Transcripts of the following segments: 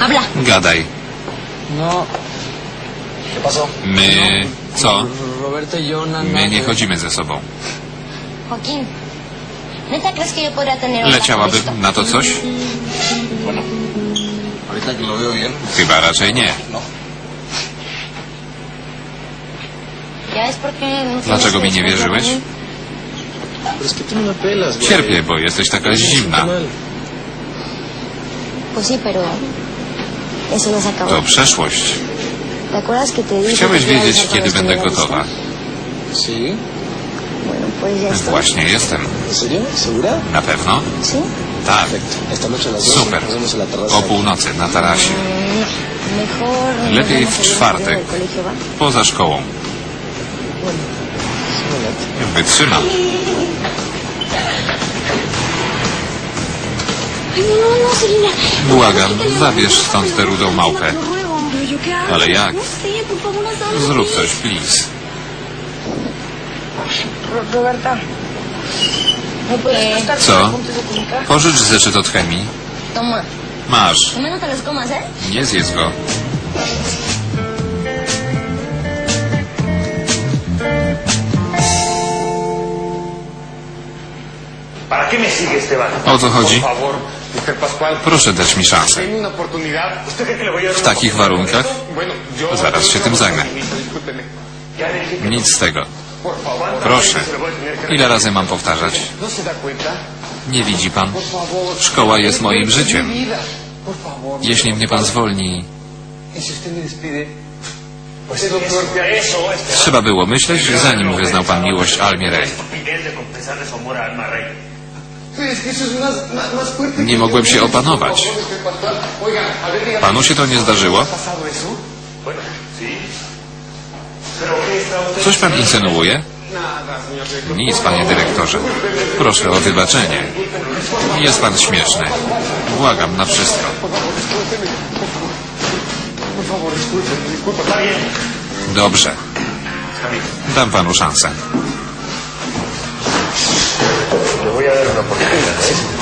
Habla. Gadaj. No. My... co? Roberto y yo, nada. My nie chodzimy ze sobą. Joaquín, ¿neta crees que yo podría tener otra Leciałaby con esto? na to coś? Ahorita que lo veo bien. Chyba raczej nie. ¿Ya ves por qué no Dlaczego mi nie wierzyłeś? por mí? Pero es que tú no me pelas, güey. Cierpię, bo jesteś taka zimna. Pues sí, pero To przeszłość. ¿Te acuerdas que te dije Chciałeś wiedzieć, kiedy będę gotowa. Właśnie jestem. Na pewno? Tak. Perfecto. Esta noche a las 2 Super. O północy na tarasie. No, nos Lepiej w czwartek. Poza szkołą. Wytrzymam. Błagam, zabierz stąd tę rudą małpę. Ale jak? Zrób coś, please. Ro- Roberta, ¿me puedes prestar Co? Pożycz zeszyt od chemii. Masz. ¿eh? Nie zjedz go. O co chodzi? Proszę dać mi szansę. Denme una oportunidad. ¿Usted cree que le voy a dar W takich warunkach? Zaraz się tym zajmę. Nic z tego. Proszę. Ile razy mam powtarzać? ¿No? Nie widzi pan? Szkoła jest moim życiem. Jeśli mnie pan zwolni, Y trzeba było myśleć, zanim wyznał pan miłość Almie Nie mogłem się opanować. Panu się to nie zdarzyło? Coś pan insynuuje? Nic, panie dyrektorze. Proszę o wybaczenie. Jest pan śmieszny. Błagam na wszystko. Dobrze. Dam panu szansę. Le voy a dar una oportunidad, ¿eh?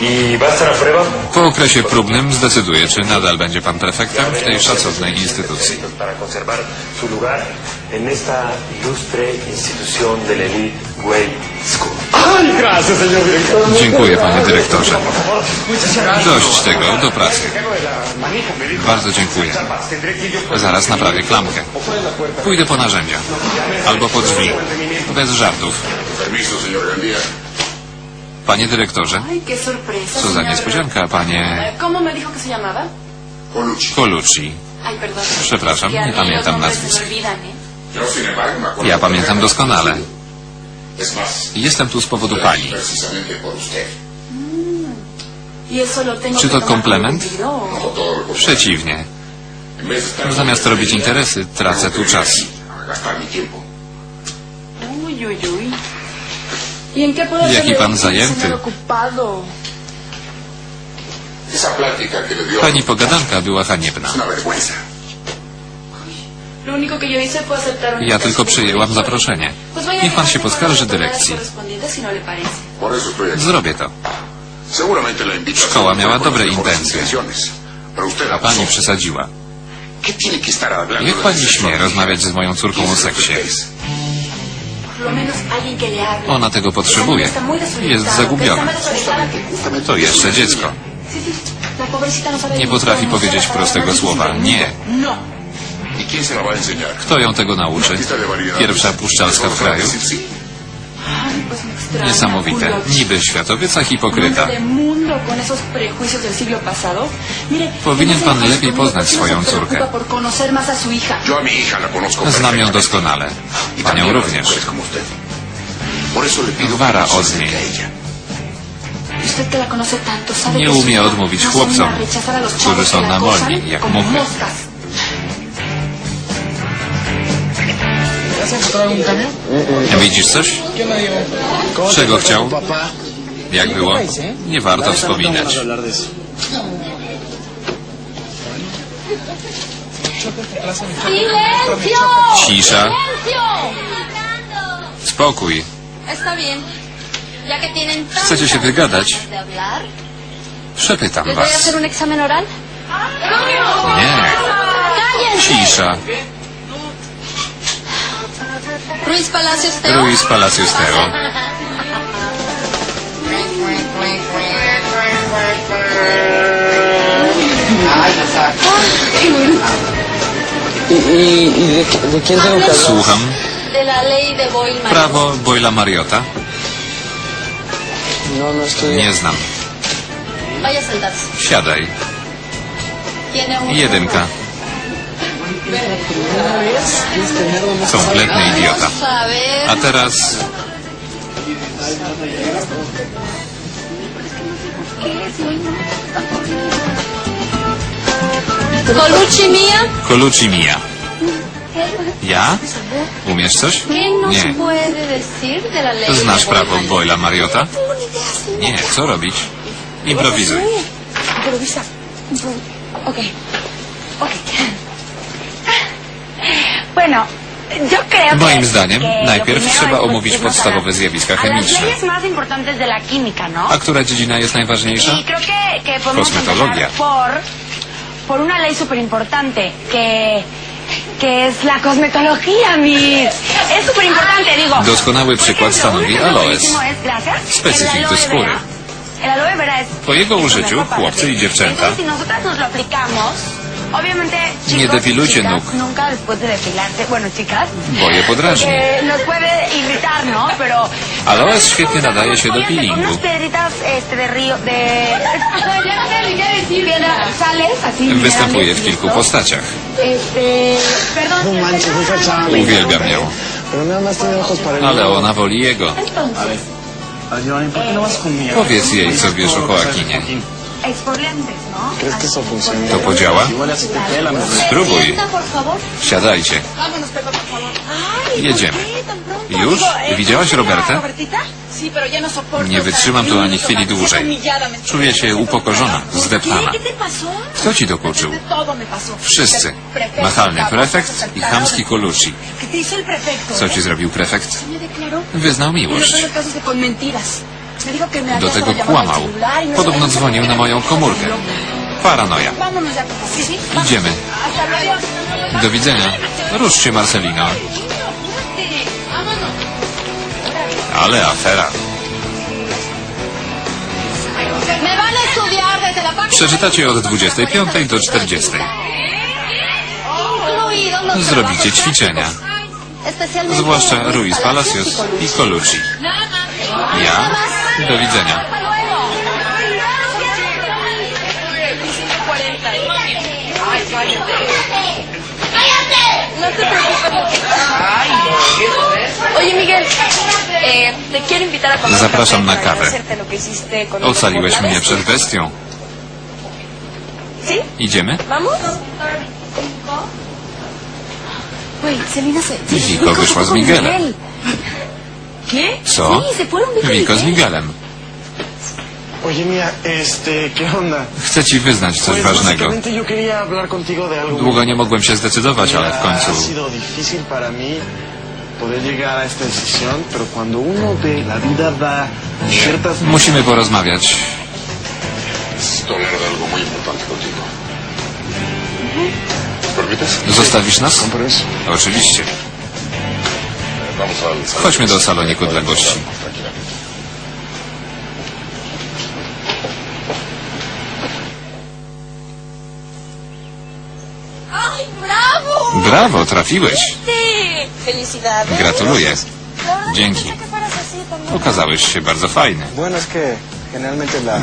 ¿Y va a estar a prueba? Po okresie próbnym zdecyduje, czy nadal będzie pan prefektem w tej szacownej instytucji. Para conservar su lugar en esta ilustre institución de la elite Way School. ¡Ay, gracias, señor director! Dziękuję, panie dyrektorze. Dość tego, do pracy. Bardzo dziękuję. Zaraz naprawię klamkę. Pójdę po narzędzia. Albo po drzwi. Bez żartów. Permiso, señor Gandía. Panie dyrektorze, Ay, qué sorpresa. co za señor. niespodzianka, panie ¿Cómo me dijo que se llamaba? Colucci. Colucci. Ay, perdón. Przepraszam, nie pamiętam nazwisk. ¿eh? Yo, sin embargo, me acuerdo. Ja pamiętam doskonale. Es más, Jestem tu z powodu pani. precisamente por usted. Y Czy to komplement? No todo lo contrario. Przeciwnie. En vez de estar Zamiast robić interesy, tracę tu czas. a gastar mi tiempo. Uy, uy, uy. Jaki pan zajęty. Pani pogadanka była haniebna. Ja tylko przyjęłam zaproszenie. Niech pan się poskarży dyrekcji. no. Zrobię to. Szkoła miała dobre intencje. A pani przesadziła. ¿Qué tiene que estar hablando Jak pani śmie rozmawiać z moją córką o seksie? Ona tego potrzebuje. Jest zagubiona. To jeszcze dziecko. No Nie ni potrafi powiedzieć prostego słowa. Nie. No. ¿Y? Kto ją tego nauczy? Pierwsza puszczalska w kraju? Niesamowite. Niby światowiec, a hipokryta. Powinien no pan lepiej poznać no swoją córkę. Znam ją doskonale. Y Panią również. no se od niej. Nie umie odmówić no chłopcom, którzy są na wolni, jak muchy. Widzisz coś? ¿Qué onda, Diego? ¿Cómo Czego chciał? Jak było? Nie warto wspominać. Cisza. Spokój. Chcecie się wygadać? Przepytam ¿les voy a was. Nie. Cisza. Ruiz Palacios Teo. Ruiz Palacios Teo. ¿Y, y, y de, de quién hablar? Słucham. De la ley de Boyle. Prawo Boyla Mariota? No, no estoy... Nie znam. Vaya sentarse. Siadaj. Tiene un... Jedynka. Kompletny idiota. A teraz Colucci mía. Colucci Mija. Ja? Umiesz coś? ¿Qué nos Nie. Znasz prawo? Boyla Mariota? Nie, co robić? Improwizuj. Improvisa. Ok. Ok. Bueno, yo creo que... Moim zdaniem najpierw trzeba omówić podstawowe zjawiska chemiczne. ¿no? A która dziedzina jest najważniejsza? Y empezar por, una ley súper importante, que, que es la cosmetología. Es súper importante, digo. Doskonały przykład stanowi aloes. Specyfik do skóry. Po jego użyciu chłopcy i dziewczęta Y depilujcie nóg. Bo je podrażni. porque nos puede irritar, ¿no? Pero... Aloes świetnie nadaje się do peelingu. Występuje w kilku postaciach. Uwielbiam ją. Ale ona woli jego. Entonces, A Giovanni, ¿por qué no? Powiedz jej, co wiesz o Joaquinie. ¿No? ¿Crees que eso funciona? To podziała? Spróbuj. Siadajcie. Jedziemy. Już? Widziałaś ya no. Nie wytrzymam tu ani chwili dłużej. Czuję się upokorzona, zdeptana. Kto ci dokuczył? Wszyscy. Cabrón, prefekt i chamski Colucci. Co ci zrobił prefekt? Wyznał Y los miłość. Do tego kłamał. Podobno dzwonił na moją komórkę. Paranoja. Idziemy. Do widzenia. Rusz się, Marcelino. Ale afera. Przeczytacie od 25 do 40. Incluidos los Zrobicie ćwiczenia. Zwłaszcza Ruiz Palacios i Colucci. Ja? Do widzenia. No te preocupes. Oye, Miguel, eh, te quiero invitar a Zapraszam na para kawę. Ocaliłeś mnie przed bestią. Idziemy? ¿Vamos? Güey, Selina se... Wyszła z Miguelem. ¿Qué? Co? Sí, se fueron Vico y z Miguel. Miguelem. Oye, mía, este, ¿qué onda? Chcę ci wyznać coś Pues ważnego. básicamente yo quería hablar contigo de algo. Długo nie mogłem się zdecydować, ale w Ha końcu sido difícil para mí poder llegar a esta decisión, pero cuando uno ve la vida da ciertas... musimy porozmawiać. Necesito hablar de algo muy importante contigo. ¿Permites? Zostawisz nas? Oczywiście. Chodźmy do saloniku dla gości. Brawo, trafiłeś. Gratuluję. Dzięki. Okazałeś się bardzo fajny.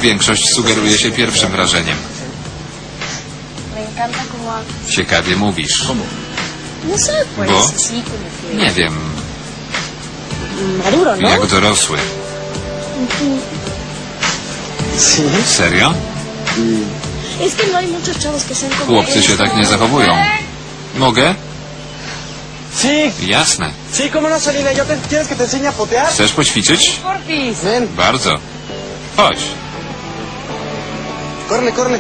Większość sugeruje się pierwszym wrażeniem. Ciekawie mówisz. No Bo? como Nie wiem, maduro, ¿no? jak dorosły. Sí. Serio? Es que no hay muchos chavos que sean como Chłopcy się tak nie zachowują. Mogę? Sí, Jasne. sí, cómo no, Selina, yo te, ¿quieres que te enseñe a potear? Chcesz poćwiczyć? Ven, Bardzo. Chodź. córrele, córrele.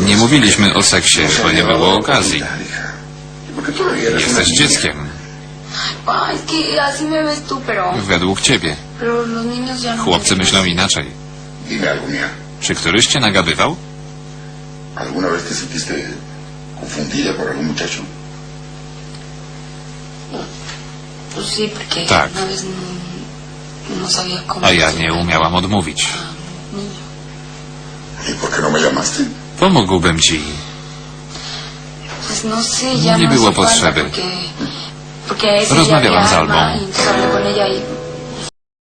Nie mówiliśmy o seksie, bo nie było okazji. ¿Y una Jesteś dzieckiem. Według ciebie. No... Chłopcy myślą inaczej. Czy któryś cię nagabywał? Tak. no, no. A ja nie umiałam odmówić. ¿Y por qué no me llamaste? Pomógłbym ci. Pues no sé, ya Nie no było potrzeby. Rozmawiałam z Albą.